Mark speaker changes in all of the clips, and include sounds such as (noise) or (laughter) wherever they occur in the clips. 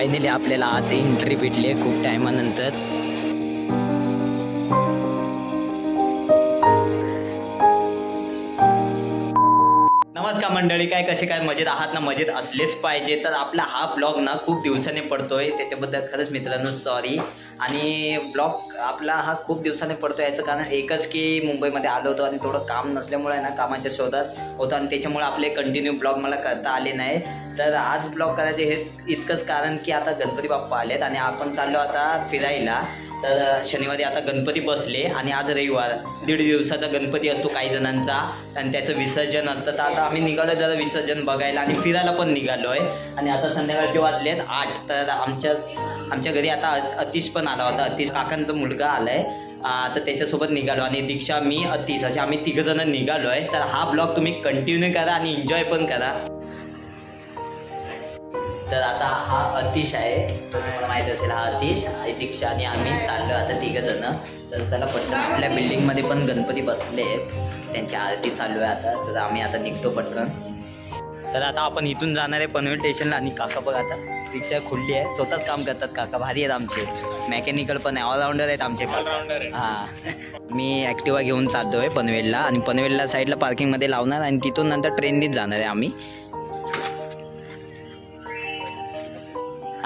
Speaker 1: Finally आपल्याला आत entry भेटली खूप टायमानंतर. नमस्कार मंडळी काय कसे काय मजेत आहात? ना मजेत असलेच पाहिजे. तर आपला हा ब्लॉग ना खूप दिवसाने पडतोय. त्याच्याबद्दल खरंच मित्रांनो सॉरी आणि ब्लॉग आपला हा खूप दिवसाने पडतो याचं कारण एकच की मुंबईमध्ये आलो होतो आणि थोडं काम नसल्यामुळे ना कामाच्या शोधात होतं आणि त्याच्यामुळे आपले कंटिन्यू ब्लॉग मला करता आले नाही. तर आज ब्लॉग करायचे हे इतकंच कारण की आता गणपती बाप्पा आलेत आणि आपण चाललो आता फिरायला. तर शनिवारी आता गणपती बसले आणि आज रविवार. दीड दिवसाचा गणपती असतो काही जणांचा आणि त्याचं विसर्जन असतं. तर आता आम्ही निघालो जरा विसर्जन बघायला आणि फिरायला पण निघालो आहे आणि आता संध्याकाळचे वाजलेत आठ. तर आमच्या आमच्या घरी आता अतिश पण आला होता. अतिश काकांचा मुलगा आलाय. आता तर त्याच्यासोबत निघालो आणि दीक्षा मी अतिश असे आम्ही तिघंजणं निघालो आहे तर हा ब्लॉग तुम्ही कंटिन्यू करा आणि एन्जॉय पण करा. तर आता हा अतिश आहे. तुम्हाला माहीत असेल हा अतिश आई दीक्षा आणि आम्ही चाललो आता तिघंजण. तर चला पटकन आपल्या बिल्डिंगमध्ये पण गणपती बसले आहेत त्यांची आरती चालू आहे आता. तर आम्ही आता निघतो पटकन. तर आता आपण इथून जाणार आहे पनवेल स्टेशनला. आणि काका बघ आता रिक्षा खुलली आहे. स्वतःच काम करतात काका. भारी आहेत आमचे. मेकॅनिकल पण आहे. ऑलराऊंडर आहेत आमचे हां. मी ॲक्टिवा घेऊन चालतोय पनवेलला. आणि पनवेलला साईडला पार्किंगमध्ये लावणार. आणि तिथून नंतर ट्रेननीच जाणार आहे आम्ही.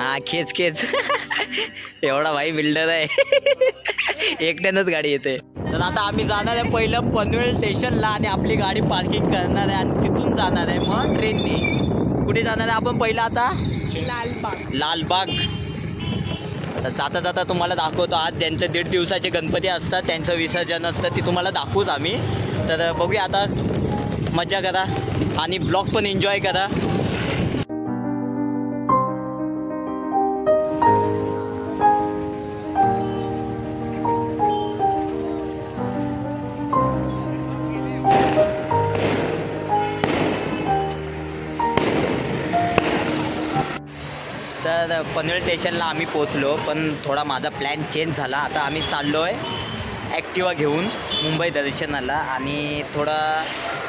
Speaker 1: हा खेच खेच. (laughs) एवढा भाई बिल्डर आहे. (laughs) एकट्यानंच गाडी येते. तर आता आम्ही जाणार आहे पहिलं पनवेल स्टेशनला आणि आपली गाडी पार्किंग करणार आहे आणि तिथून जाणार आहे मग ट्रेननी कुठे जाणार आहे आपण पहिलं आता?
Speaker 2: लालबाग.
Speaker 1: लालबाग. आता जाता जाता तुम्हाला दाखवतो आज. ज्यांचे दीड दिवसाचे गणपती असतात त्यांचं विसर्जन असतं ते तुम्हाला दाखवूच आम्ही. तर बघूया आता. मजा करा आणि ब्लॉग पण एन्जॉय करा. तर पनवेल स्टेशनला आम्ही पोचलो पण थोडा माझा प्लॅन चेंज झाला. आता आम्ही चाललो आहे ॲक्टिवा घेऊन मुंबई दर्शनाला आणि थोडं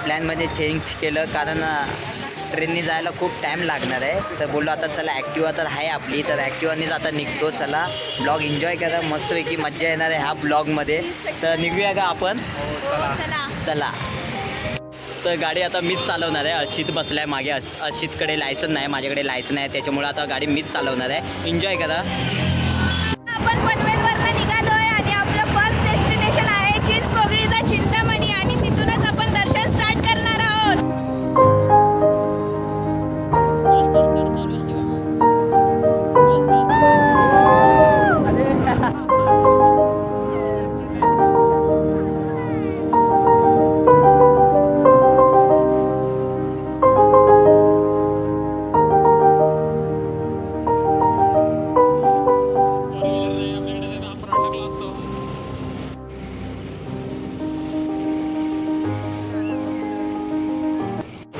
Speaker 1: प्लॅनमध्ये चेंज केलं कारण ट्रेननी जायला खूप टाईम लागणार आहे. तर बोललो आता चला ॲक्टिवा तर आहे आपली. तर ॲक्टिवानीच आता निघतो. चला ब्लॉग एन्जॉय करा. मस्तपैकी मजा येणार आहे ह्या ब्लॉगमध्ये तर निघूया का आपण?
Speaker 2: चला.
Speaker 1: चला. तर गाडी आता मीच चालवणार आहे. अशित बसलाय मागे. अ- लायसन नाही माझ्याकडे लायसन आहे त्याच्यामुळे आता गाडी मीच चालवणार आहे. एन्जॉय करा.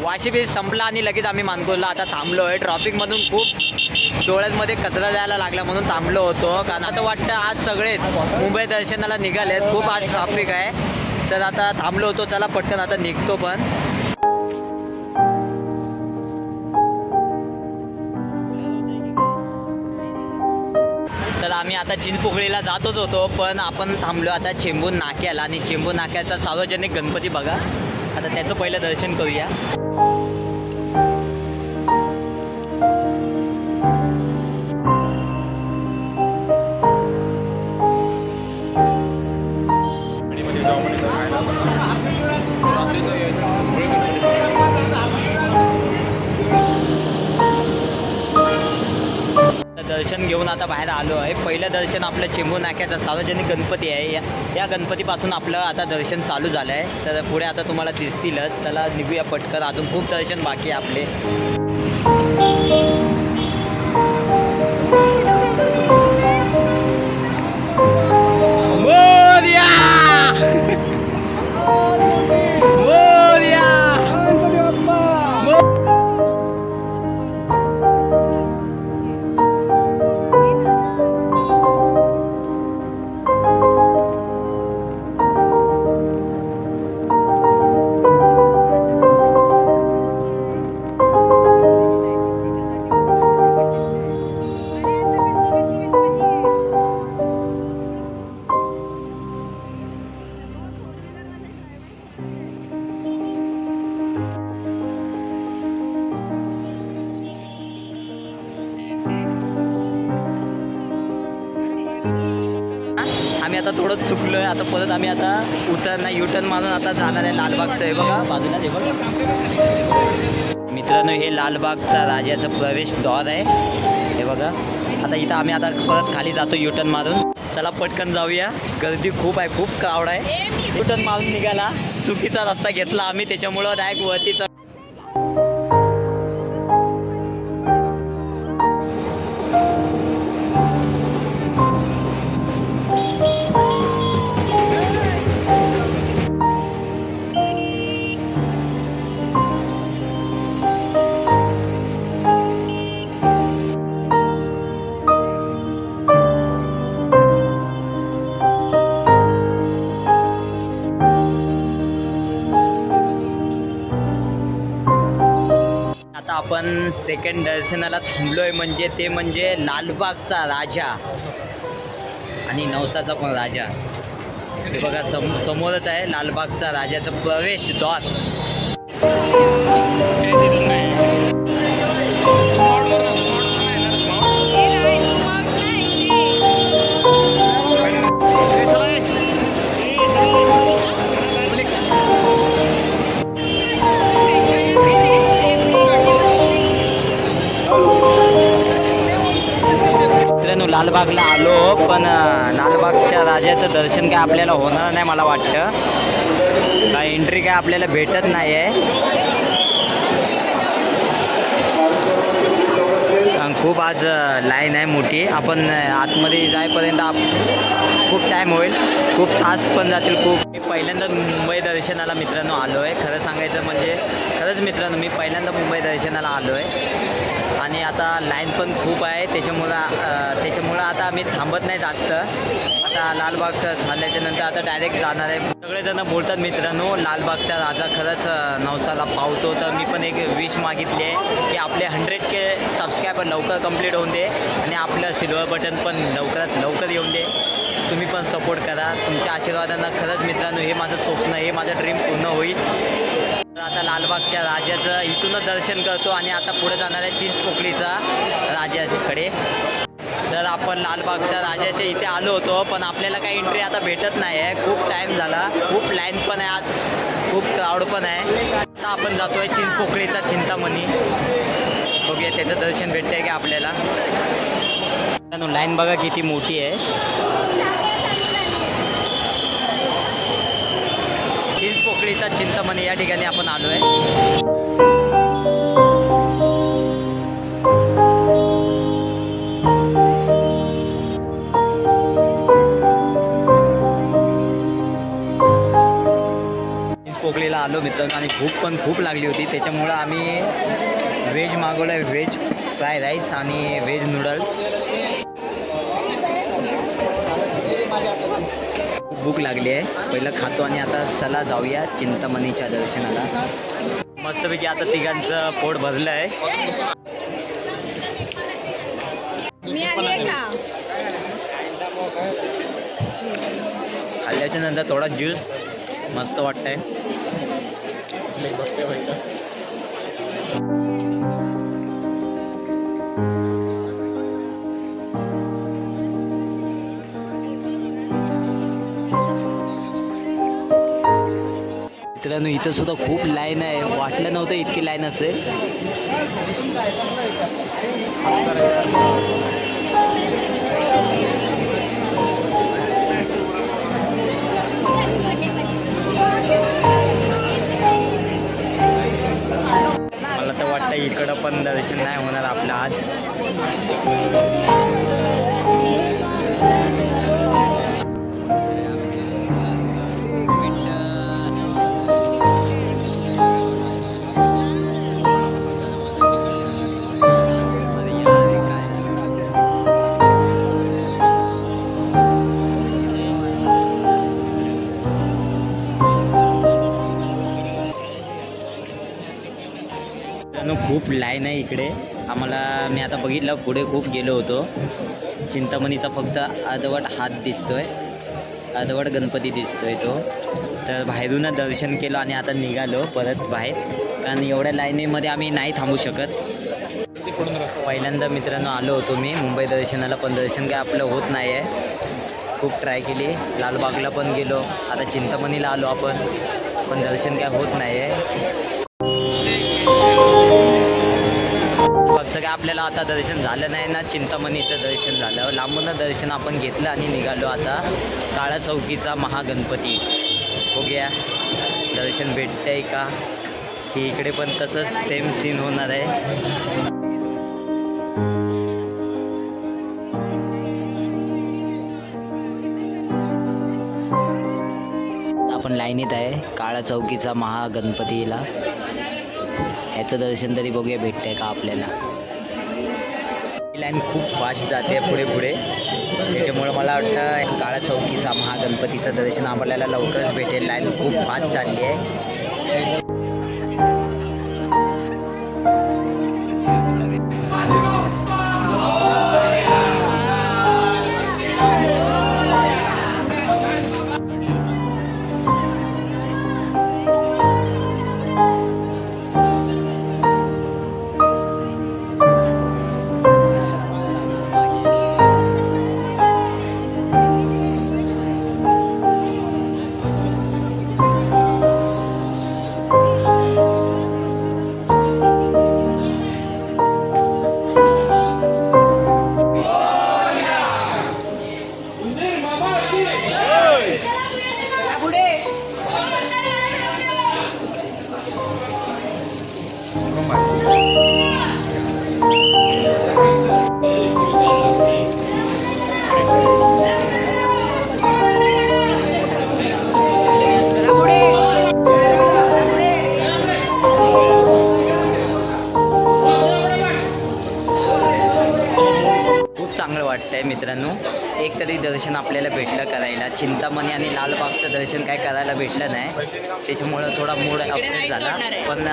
Speaker 1: वाशी बीच संपला आणि लगेच आम्ही मानकोरला आता थांबलो आहे ट्रॉफिकमधून खूप डोळ्यांमध्ये कचरा जायला लागला म्हणून थांबलो होतो. कारण आता वाटतं आज सगळेच मुंबई दर्शनाला निघालेत. खूप आज ट्रॉफिक आहे. तर आता थांबलो होतो. चला पटकन आता निघतो पण. तर आम्ही आता चिंचपोकळीला जातच होतो पण आपण थांबलो आता चेंबूर नाक्याला. आणि चेंबूर नाक्याचा सार्वजनिक गणपती बघा. आता त्याचं पहिलं दर्शन करूया. दर्शन घेऊन आता बाहेर आलो आहे. पहिलं दर्शन आपलं चेंबूर नाक्याचा सार्वजनिक गणपती आहे. या या गणपतीपासून आपलं आता दर्शन चालू झालं आहे तर पुढे आता तुम्हाला दिसतीलच चला निघूया पटकन. अजून खूप दर्शन बाकी आहे आपले. मोरया! थोडं चुकलो आहे आता परत आम्ही आता उतरणार युटर्न मारून आता जाणार आहे लालबागचं आहे बघा. बाजूला हे बघा. मित्रांनो हे लालबागचा राजाचं प्रवेशद्वार आहे. हे बघा. आता इथं आम्ही आता परत खाली जातो युटर्न मारून. चला पटकन जाऊया. गर्दी खूप आहे खूप क्राऊड आहे. युटर्न मारून निघाला. चुकीचा रस्ता घेतला आम्ही त्याच्यामुळं डायरेक्ट वरती आपण सेकंड दर्शनाला थांबलो आहे म्हणजे ते म्हणजे लालबागचा राजा. आणि नवसाचा पण राजा. हे बघा सम समोरच आहे लालबागचा राजाचं प्रवेशद्वार लालबागला आलो पण लालबागच्या राजाचं दर्शन काय आपल्याला होणार नाही मला वाटतं. काय एंट्री काय आपल्याला भेटत नाही आहे खूप आज लाईन आहे मोठी. आपण आतमध्ये जाईपर्यंत आप खूप टाईम होईल. खूप तास पण जातील खूप. मी पहिल्यांदा मुंबई दर्शनाला मित्रांनो आलो आहे खरं सांगायचं म्हणजे खरंच मित्रांनो मी पहिल्यांदा मुंबई दर्शनाला आलो आहे आणि आता लाईन पण खूप आहे. त्याच्यामुळं त्याच्यामुळं आता आम्ही थांबत नाही जास्त. आता लालबाग झाल्याच्यानंतर आता डायरेक्ट जाणार आहे. सगळेजण बोलतात मित्रांनो लालबागचा राजा खरंच नवसाला पावतो. तर मी पण एक विश मागितली आहे की आपले हंड्रेड के सबस्क्रायबर लवकर कंप्लीट होऊन दे आणि आपलं सिल्वर बटन पण लवकरात लवकर येऊन दे. तुम्ही पण सपोर्ट करा. तुमच्या आशीर्वादांना खरंच मित्रांनो हे माझं स्वप्न हे माझं ड्रीम पूर्ण होईल. लालबागच्या राजाचं इथूनच दर्शन करतो आणि आता पुढे जाणार आहे चिंचपोकळीचा राजाकडे तर आपण लालबागच्या राजाच्या इथे आलो होतो पण आपल्याला काही एंट्री आता भेटत नाही आहे. खूप टाईम झाला. खूप लाईन पण आहे आज. खूप क्राऊड पण आहे. आता आपण जातो आहे चिंचपोकळीचा चिंतामणी. बघूया त्याचं दर्शन भेटतंय की आपल्याला. लाईन बघा किती मोठी आहे. चिंचपोकळीचा चिंतामणी या ठिकाणी आपण आलो आहे पोकळीला आलो मित्रांनो आणि भूक पण खूप लागली होती. त्याच्यामुळं आम्ही व्हेज मागवलं आहे व्हेज फ्राय राईस आणि व्हेज नूडल्स भूक लागली आहे. पहिलं खातो आणि आता चला जाऊया चिंतामणीच्या दर्शनाला. मस्तपैकी आता तिघांचं पोट भरलं आहे खाल्ल्याच्या नंतर थोडा ज्यूस मस्त वाटतंय. मित्रांनो इथं सुद्धा खूप लाईन आहे. वाटलं नव्हतं इतकी लाईन असेल. मला तर वाटतं इकडं पण दर्शन नाही होणार आपलं आज. खूप लाईन आहे इकडे. आम्हाला मी आता बघितलं पुढे खूप गेलो होतो. चिंतामणीचा फक्त अर्धवट हात दिसतोय. अर्धवट गणपती दिसतोय तो. तर बाहेरूनच दर्शन केलं आणि आता निघालो परत बाहेर. कारण एवढ्या लाईनीमध्ये आम्ही नाही थांबू शकत. पहिल्यांदा मित्रांनो आलो होतो मी. मुंबई दर्शनाला पण दर्शन काय आपलं होत नाही आहे खूप ट्राय केली. लालबागला पण गेलो. आता चिंतामणीला आलो आपण. पण दर्शन काय होत नाही आहे आपल्याला आता दर्शन झालं नाही ना चिंतामणीचं दर्शन झालं. लांबून दर्शन आपण घेतलं आणि निघालो आता काळा चौकीचा महागणपती. बघूया दर्शन भेटतंय का? की इकडे पण तसंच सेम सीन होणार आहे. आपण लाईनीत आहे काळा चौकीचा महागणपतीला. ह्याचं दर्शन तरी बघूया भेटतंय का आपल्याला? लाईन खूप फास्ट जाते पुढे पुढे त्याच्यामुळं मला वाटतं काळा चौकीचा महागणपतीचं दर्शन आपल्याला लवकरच भेटेल. लाईन खूप फास्ट चालली आहे. वाटतंय मित्रांनो. एक तरी दर्शन आपल्याला भेटलं करायला. चिंतामणी आणि लालबागचं दर्शन काय करायला भेटलं नाही. त्याच्यामुळं थोडा मूड अपसेट झाला. पण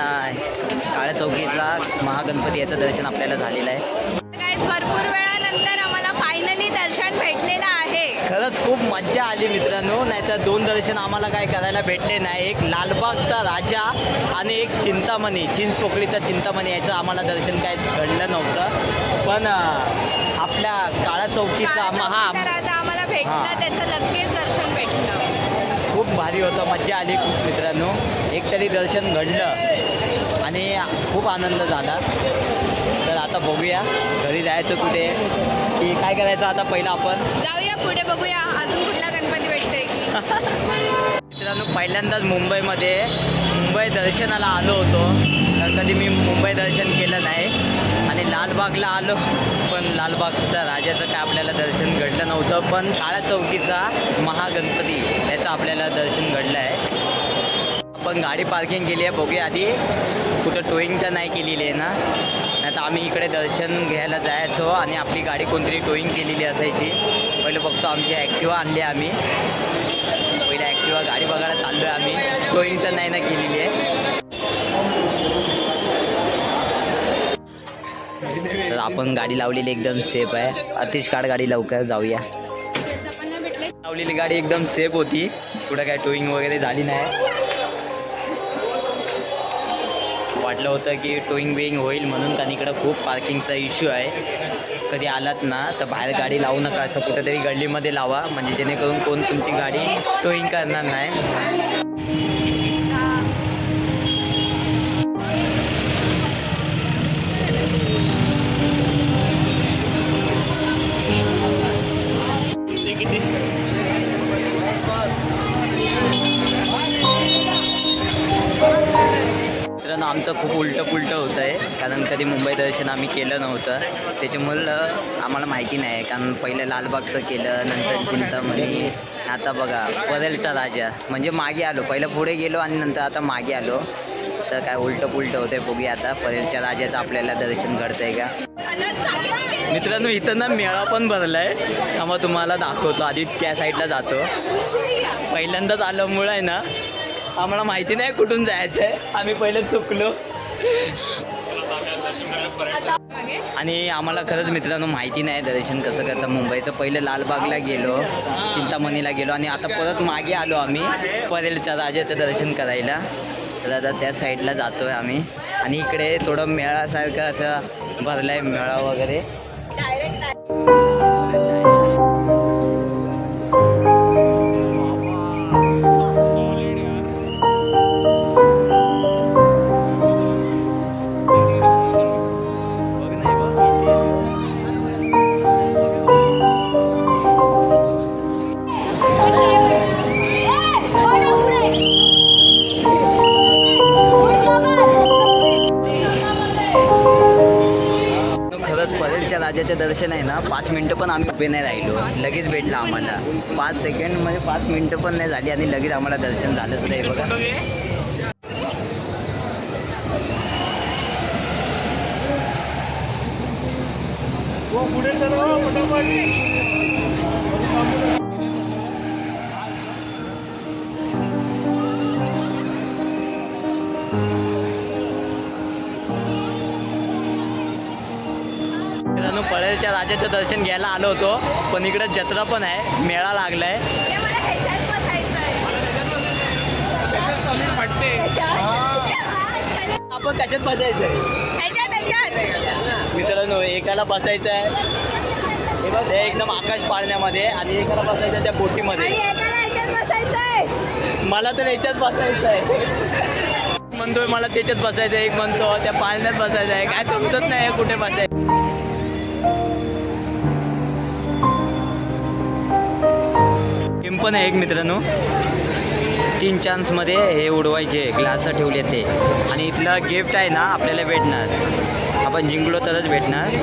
Speaker 1: काळ्या चौकीचा महागणपती याचं दर्शन आपल्याला झालेलं आहे.
Speaker 2: भरपूर वेळानंतर आम्हाला फायनली दर्शन भेटलेलं आहे.
Speaker 1: खरंच खूप मज्जा आली मित्रांनो. नाहीतर दोन दर्शन आम्हाला काय करायला भेटले नाही. एक लालबागचा राजा आणि एक चिंतामणी. चिंचपोकळीचा चिंतामणी याचं आम्हाला दर्शन काय घडलं नव्हतं. पण आपल्या काळा चौकीचा महा
Speaker 2: आम्हाला. भेटला त्याचं लगेच दर्शन भेटलं.
Speaker 1: खूप भारी होतं मज्जा आली खूप मित्रांनो. एक तरी दर्शन घडलं आणि खूप आनंद झाला. तर आता बघूया घरी जायचं कुठे? की काय करायचं आता पहिलं आपण?
Speaker 2: जाऊया पुढे बघूया. अजून कुठला गणपती भेटतोय की? (laughs)
Speaker 1: मित्रांनो पहिल्यांदाच मुंबईमध्ये मुंबई दर्शनाला आलो होतो. तर कधी मी मुंबई दर्शन केलं नाही. लालबागला आलो. पण लालबागचा राजाचं काय आपल्याला दर्शन घडलं नव्हतं पण काळा चौकीचा महागणपती त्याचं आपल्याला दर्शन घडलं आहे. आपण गाडी पार्किंग केली आहे बघूया आधी. कुठं टोईंग तर नाही केलेली आहे ना. नाही तर आम्ही इकडे दर्शन घ्यायला जायचो आणि आपली गाडी कोणतरी टोईंग केलेली असायची. पहिले बघतो आमची ॲक्टिवा आणली आम्ही. पहिले ॲक्टिवा गाडी बघायला चाललो आहे आम्ही. टोईंग तर नाही ना केलेली आहे. तर आपण गाडी लावलेली एकदम सेफ आहे. अतिश काढ गाडी लवकर जाऊया. लावलेली गाडी एकदम सेफ होती. कुठं काय टोईंग वगैरे झाली नाही. वाटलं होतं की टोईंग बिईंग होईल म्हणून कारण इकडं खूप पार्किंगचा इश्यू आहे. कधी आलात ना तर बाहेर गाडी लावू नका. असं कुठेतरी गल्लीमध्ये लावा. म्हणजे जेणेकरून कोण तुमची गाडी टोईंग करणार नाही. मित्रांनो आमचं खूप उलटं पुलटं होतं आहे. कारण कधी मुंबई दर्शन आम्ही केलं नव्हतं. त्याच्यामुळं आम्हाला माहिती नाही. कारण पहिलं लालबागचं केलं नंतर चिंतामणी. आता बघा परेलचा राजा. म्हणजे मागे आलो. पहिलं पुढे गेलो आणि नंतर आता मागे आलो. तर काय उलटं पुलटं होतंय बघूया आता. परेलच्या राजाचं आपल्याला दर्शन घडतंय का? मित्रांनो इथं ना मेळा पण भरलाय. थांबा तुम्हाला दाखवतो. आधी त्या साईडला जातो. पहिल्यांदाच आल्यामुळं आहे ना आम्हाला माहिती नाही कुठून जायचं आहे आम्ही पहिले चुकलो. आणि आम्हाला खरंच मित्रांनो माहिती नाही दर्शन कसं करतं मुंबईचं पहिलं लालबागला गेलो चिंतामणीला गेलो आणि आता परत मागे आलो आम्ही परेलच्या राजाचं दर्शन करायला. तर आता त्या साईडला जातो आहे आम्ही. आणि इकडे थोडं मेळासारखं असं भरलाय मेळा वगैरे. राजाचे दर्शन आहे ना पाच मिनटं पण आम्ही उभे नाही राहिलो. लगेच भेटलं आम्हाला. पाच सेकंड म्हणजे पाच मिनटं पण नाही झाली आणि लगेच आम्हाला दर्शन झालं सुद्धा हे बघा. मित्रांनो पळेलच्या राजाचं दर्शन घ्यायला आलो होतो पण इकडं जत्रा पण आहे मेळा लागलाय? आपण
Speaker 2: ह्याच्यात, ह्याच्यात.
Speaker 1: मित्रांनो एकाला बसायचं आहे हे बघ. हे एकदम आकाश पाळण्यामध्ये आणि एकाला बसायचं त्या बोटीमध्ये. मला तर याच्यात बसायचं आहे म्हणतोय मला त्याच्यात बसायचं आहे एक म्हणतो त्या पाळण्यात बसायचं आहे काय समजत नाही कुठे बसायचं पण आहे एक मित्रांनो. तीन चान्समध्ये हे उडवायचे ग्लास ठेवले ते. आणि इथलं गिफ्ट आहे ना आपल्याला भेटणार. आपण जिंकलो तरच भेटणार.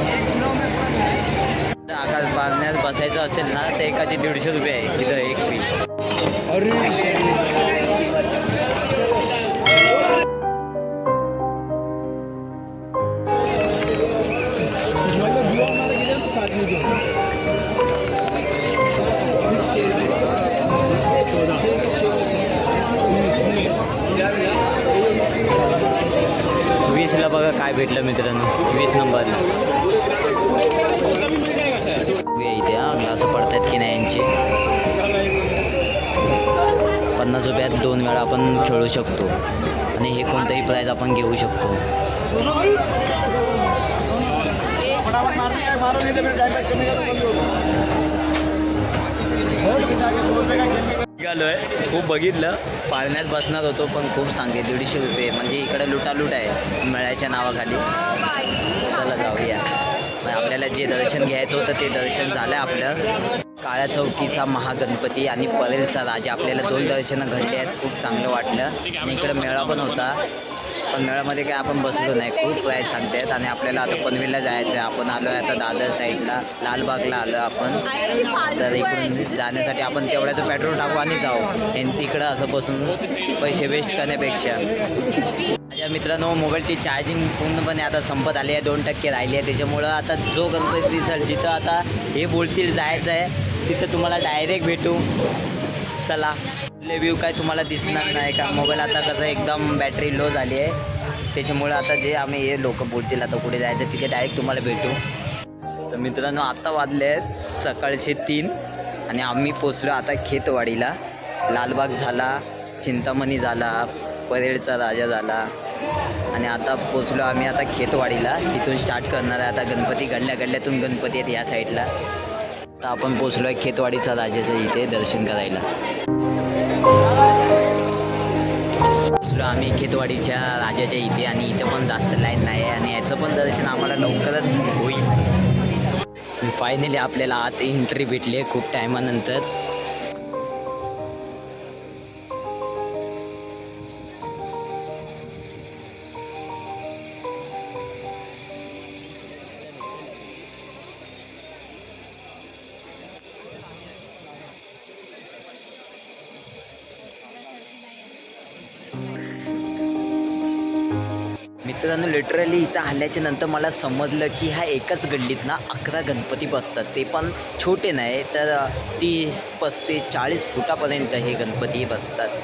Speaker 1: आकाश पाळण्यात बसायचं असेल ना तर एकाचे दीडशे रुपये आहे. इथं एक फी वीसला बघा काय भेटलं मित्रांनो वीस नंबरला. इथे हा ग्लास आहेत की नाही यांचे. पन्नास रुपयात दोन वेळा आपण खेळू शकतो. आणि हे कोणतंही प्राईज आपण घेऊ शकतो. निघालोय खूप बघितलं. पाळण्यात बसणार होतो पण खूप सांगते दीडशे रुपये. म्हणजे इकडे लुटालूट आहे मेळ्याच्या नावाखाली. चला जाऊया. आपल्याला जे दर्शन घ्यायचं होतं ते दर्शन झालं आपलं. काळ्या चौकीचा महागणपती आणि परेलचा राजा. आपल्याला दोन दर्शनं घडले आहेत. खूप चांगलं वाटलं. आणि इकडं मेळा पण होता. पण काय आपण बसलो नाही. खूप प्राईस सांगतात आणि आपल्याला आता पनवेलला जायचं आहे. आपण आलो आहे आता दादर साईडला. लालबागला आलो आपण. तर इकडून जाण्यासाठी आपण तेवढ्याचं पेट्रोल टाकू आणि जाऊ. आणि तिकडं असं बसून पैसे वेस्ट करण्यापेक्षा. माझ्या मित्रांनो मोबाईलची चार्जिंग पूर्णपणे आता संपत आली आहे. दोन टक्के राहिली आहे. त्याच्यामुळं आता जो गणपती दिसेल जिथं आता हे बोलतील जायचं आहे तिथं तुम्हाला डायरेक्ट भेटू. चला. व्ह्यू काय तुम्हाला दिसणार नाही का? मोबाईल आता कसं एकदम बॅटरी लो झाली आहे. त्याच्यामुळे आता जे आम्ही हे लोक बोलतील आता कुठे जायचं तिथे डायरेक्ट तुम्हाला भेटू. तर मित्रांनो आत्ता वाजले आहेत सकाळचे तीन आणि आम्ही पोचलो आता खेतवाडीला. लालबाग झाला चिंतामणी झाला परेडचा राजा झाला. आणि आता पोचलो आम्ही आता खेतवाडीला. तिथून स्टार्ट करणार आहे आता गणपती. गल्ल्या गल्ल्यातून गणपती आहेत या साईडला तर आपण पोचलो आहे खेतवाडीचा राजाच्या इथे दर्शन करायला. पोचलो राजाच्या इथे आणि इथे पण जास्त लाईन नाही आहे आणि याचं पण दर्शन आम्हाला लवकरच होईल. फायनली आपल्याला आत एंट्री भेटली आहे खूप टायमानंतर लिटरली इथं आल्याच्यानंतर मला समजलं की ह्या एकाच गल्लीत ना अकरा गणपती बसतात. ते पण छोटे नाही तर तीस पस्तीस चाळीस फुटापर्यंत हे गणपती बसतात.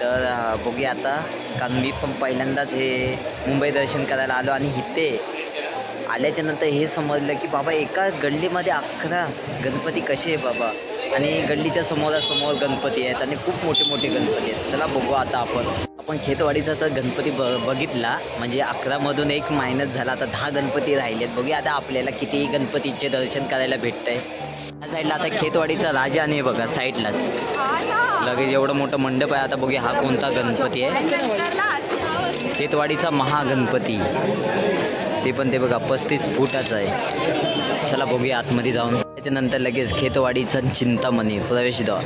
Speaker 1: तर बघूया आता कारण मी पण पहिल्यांदाच हे मुंबई दर्शन करायला आलो आणि इथे आल्याच्यानंतर हे समजलं की बाबा एका गल्लीमध्ये अकरा गणपती कसे आहे बाबा? आणि गल्लीच्या समोरासमोर गणपती आहेत आणि खूप मोठे मोठे गणपती आहेत. चला बघू आता आपण. आपण खेतवाडीचा तर गणपती ब बघितला. म्हणजे अकरामधून एक मायनस झाला. आता दहा गणपती राहिलेत. बघूया आता आपल्याला किती गणपतीचे दर्शन करायला भेटतंय. ह्या साईडला आता खेतवाडीचा राजा आणि बघा साईडलाच लगेच एवढं मोठं मंडप आहे. आता बघूया हा कोणता गणपती आहे. खेतवाडीचा महागणपती. ते पण ते बघा पस्तीस फुटाचं आहे. चला बघूया आतमध्ये जाऊन. त्याच्यानंतर लगेच खेतवाडीचा चिंतामणी प्रवेशद्वार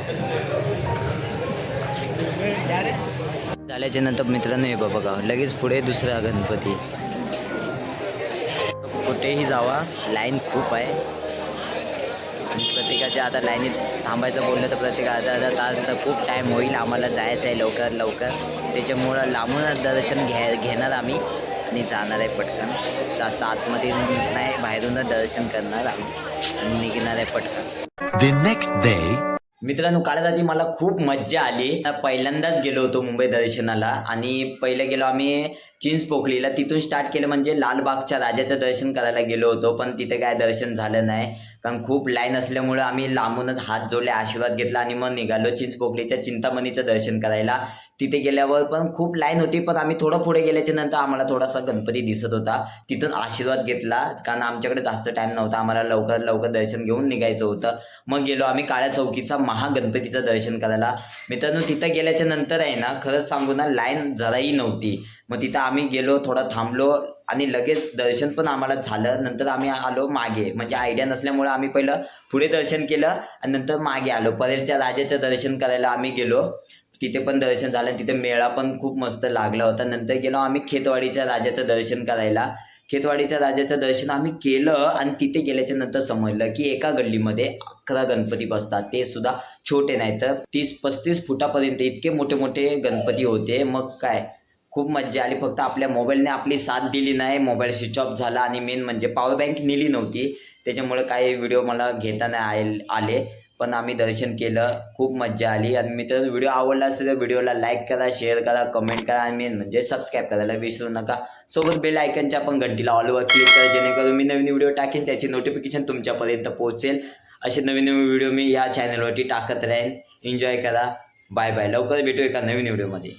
Speaker 1: आल्याच्यानंतर मित्रांनो हे बघा लगेच पुढे दुसरा गणपती. कुठेही जावा लाईन खूप आहे. आणि प्रत्येकाच्या आता लाईनीत थांबायचं बोललं तर प्रत्येकाचा अर्धा तास तर खूप टाईम होईल. आम्हाला जायचं आहे लवकर. लवकर त्याच्यामुळं लांबूनच दर्शन घ्या घेणार आम्ही. आणि जाणार आहे पटकन. जास्त आतमध्ये नाही बाहेरूनच दर्शन करणार आम्ही. निघणार आहे पटकन.
Speaker 3: नेक्स्ट day,
Speaker 1: मित्रांनो काल रात्री मला खूप मज्जा आली. पहिल्यांदाच गेलो होतो मुंबई दर्शनाला आणि पहिले गेलो आम्ही चिंच पोखलीला तिथून स्टार्ट केलं म्हणजे लालबागच्या राजाचं दर्शन करायला गेलो होतो पण तिथे काय दर्शन झालं नाही. कारण खूप लाईन असल्यामुळं आम्ही लांबूनच हात जोडले आशीर्वाद घेतला आणि मग निघालो चिंच पोखलीच्या चिंतामणीचं दर्शन करायला. तिथे गेल्यावर पण खूप लाईन होती पण आम्ही थोडं पुढे गेल्याच्यानंतर आम्हाला थोडासा गणपती दिसत होता. तिथून आशीर्वाद घेतला कारण आमच्याकडे जास्त टाईम नव्हता. आम्हाला लवकर लवकर दर्शन घेऊन निघायचं होतं. मग गेलो आम्ही काळ्या चौकीचा महागणपतीचं दर्शन करायला. मित्रांनो तिथं गेल्याच्यानंतर आहे ना खरंच सांगू ना लाईन जराही नव्हती. मग तिथं आम्ही गेलो थोडा थांबलो आणि लगेच दर्शन पण आम्हाला झालं. नंतर आम्ही आलो मागे. म्हणजे आयडिया नसल्यामुळे आम्ही पहिलं पुढे दर्शन केलं आणि नंतर मागे आलो. परेलच्या राजाचं दर्शन करायला आम्ही गेलो. तिथे पण दर्शन झालं तिथे मेळा पण खूप मस्त लागला होता. नंतर गेलो आम्ही खेतवाडीच्या राजाचं दर्शन करायला. खेतवाडीच्या राजाचं दर्शन आम्ही केलं आणि तिथे गेल्याच्यानंतर समजलं की एका गल्लीमध्ये अकरा गणपती बसतात. ते सुद्धा छोटे नाही तर तीस पस्तीस फुटापर्यंत इतके मोठे मोठे गणपती होते. मग काय? खूप मज्जा आली. फक्त आपल्या मोबाईलने आपली साथ दिली नाही. मोबाईल स्विच ऑफ झाला आणि मेन म्हणजे पॉवर बँक नेली नव्हती. त्याच्यामुळे काही व्हिडिओ मला घेता नाही आले. पण आम्ही दर्शन केलं खूप मज्जा आली. आणि मित्र व्हिडिओ आवडला असेल तर व्हिडिओला लाईक करा शेअर करा कमेंट करा आणि मेन म्हणजे सबस्क्राईब करायला विसरू नका. सोबत बेल आयकनच्या पण घंटीला ऑलवर क्लिक करा जेणेकरून मी नवीन व्हिडिओ टाकेन त्याची नोटिफिकेशन तुमच्यापर्यंत पोहोचेल. असे नवीन नवीन व्हिडिओ मी या चॅनलवरती टाकत राहीन. एन्जॉय करा. बाय बाय लवकर भेटू एका नवीन व्हिडिओमध्ये.